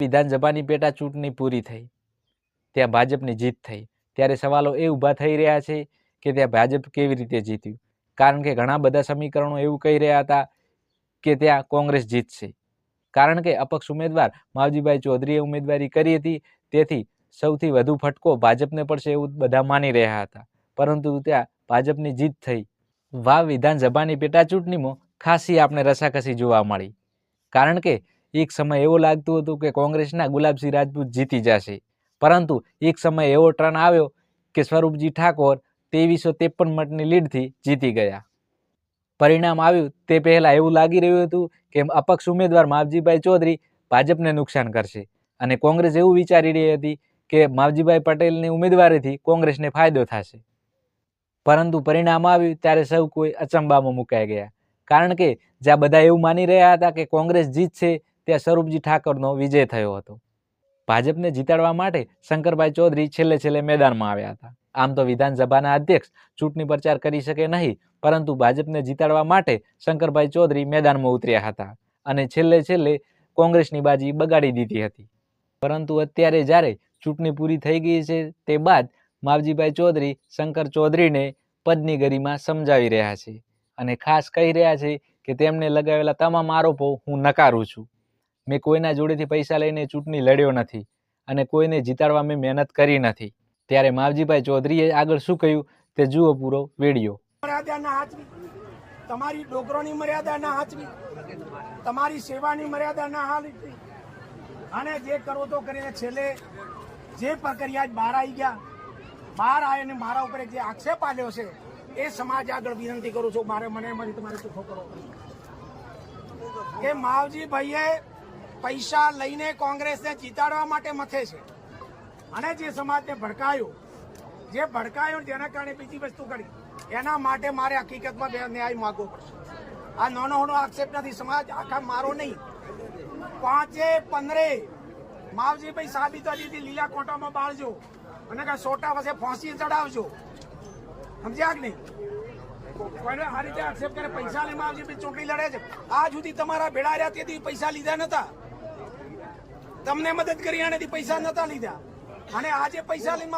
વિધાનસભાની પેટા ચૂંટણી પૂરી થઈ, ત્યાં ભાજપની જીત થઈ. ત્યારે સવાલો એ ઊભા થઈ રહ્યા છે કે ત્યાં ભાજપ કેવી રીતે જીત્યું? કારણ કે ઘણા બધા સમીકરણો એવું કહી રહ્યા હતા કે ત્યાં કોંગ્રેસ જીતશે. કારણ કે અપક્ષ ઉમેદવાર માવજીભાઈ ચૌધરીએ ઉમેદવારી કરી હતી, તેથી સૌથી વધુ ફટકો ભાજપને પડશે એવું બધા માની રહ્યા હતા. પરંતુ ત્યાં ભાજપની જીત થઈ. વાવ વિધાનસભાની પેટા ચૂંટણીમાં ખાસી આપણે રસાકસી જોવા મળી. કારણ કે એક સમય એવો લાગતું હતું કે કોંગ્રેસના ગુલાબસિંહ રાજપૂત જીતી જશે. પરંતુ એક સમય એવો ટર્ન આવ્યો કે સ્વરૂપજી ઠાકોર ત્રેવીસો ત્રેપન મતની લીડથી જીતી ગયા. પરિણામ આવ્યું તે પહેલાં એવું લાગી રહ્યું હતું કે અપક્ષ ઉમેદવાર માવજીભાઈ ચૌધરી ભાજપને નુકસાન કરશે અને કોંગ્રેસ એવું વિચારી રહી હતી કે માવજીભાઈ પટેલની ઉમેદવારીથી કોંગ્રેસને ફાયદો થશે. પરંતુ પરિણામ આવ્યું ત્યારે સૌ કોઈ અચંબામાં મુકાઈ ગયા. કારણ કે જ્યાં બધા એવું માની રહ્યા હતા કે કોંગ્રેસ જીતશે ત્યાં સ્વરૂપજી ઠાકોરનો વિજય થયો હતો. ભાજપને જીતાડવા માટે શંકરભાઈ ચૌધરી છેલ્લે છેલ્લે મેદાનમાં આવ્યા હતા. આમ તો વિધાનસભાના અધ્યક્ષ ચૂંટણી પ્રચાર કરી શકે નહીં, પરંતુ ભાજપને જીતાડવા માટે શંકરભાઈ ચૌધરી મેદાનમાં ઉતર્યા હતા અને છેલ્લે છેલ્લે કોંગ્રેસની બાજી બગાડી દીધી હતી. પરંતુ અત્યારે જ્યારે ચૂંટણી પૂરી થઈ ગઈ છે તે બાદ માવજીભાઈ ચૌધરી શંકર ચૌધરીને પદની ગરિમા સમજાવી રહ્યા છે અને ખાસ કહી રહ્યા છે કે તેમને લગાવેલા તમામ આરોપો હું નકારું છું. મેં કોઈના જોડેથી પૈસા લઈને ચૂંટણી લડ્યો નથી અને કોઈને જીતાડવા મેં મહેનત કરી નથી. ત્યારે માવજીભાઈ ચૌધરીએ આગળ શું કહ્યું? તે જુઓ પૂરો વીડિયો. તમારી ડોકરોની મર્યાદા ના હાચવી તમારી સેવાની મર્યાદા ના હાચવી અને જે કરો તો કરીને છેલ્લે, જે પ્રક્રિયા બહાર આવી ગયા. બહાર આવીને મારા ઉપર જે આક્ષેપ આવ્યો છે, એ સમાજ આગળ વિનંતી કરું છું. મારે મને મારી તમારે ચોખ્ખો કરો કે માવજી ભાઈએ પૈસા લઈને કોંગ્રેસને જીતાડવા માટે મથે છે. અને જે સમાજને ભડકાયો, જે ભડકાયો જેના કારણે બીજી વસ્તુ કરી, એના માટે મારે હકીકતમાં ન્યાય માગવો પડશે. આ નાનો નાનો આક્ષેપ નથી, સમાજ આખા મારો નહીં. પાંચે પંદરે માવજીભાઈ સાબિતી લીલા કોટામાં બાળજો અને કાંઈ સોટા પાસે ફાંસી ચડાવજો. સમજ્યા કે નહીં? કોઈને આ રીતે આક્ષેપ કરે, પૈસા લઈ માવજીભાઈ ચૂંટણી લડે છે. આ સુધી તમારા ભેળા રહ્યા તેથી પૈસા લીધા નતા. તમને મદદ કરી આનેથી પૈસા નતા લીધા. અને આજે પૈસા લઈને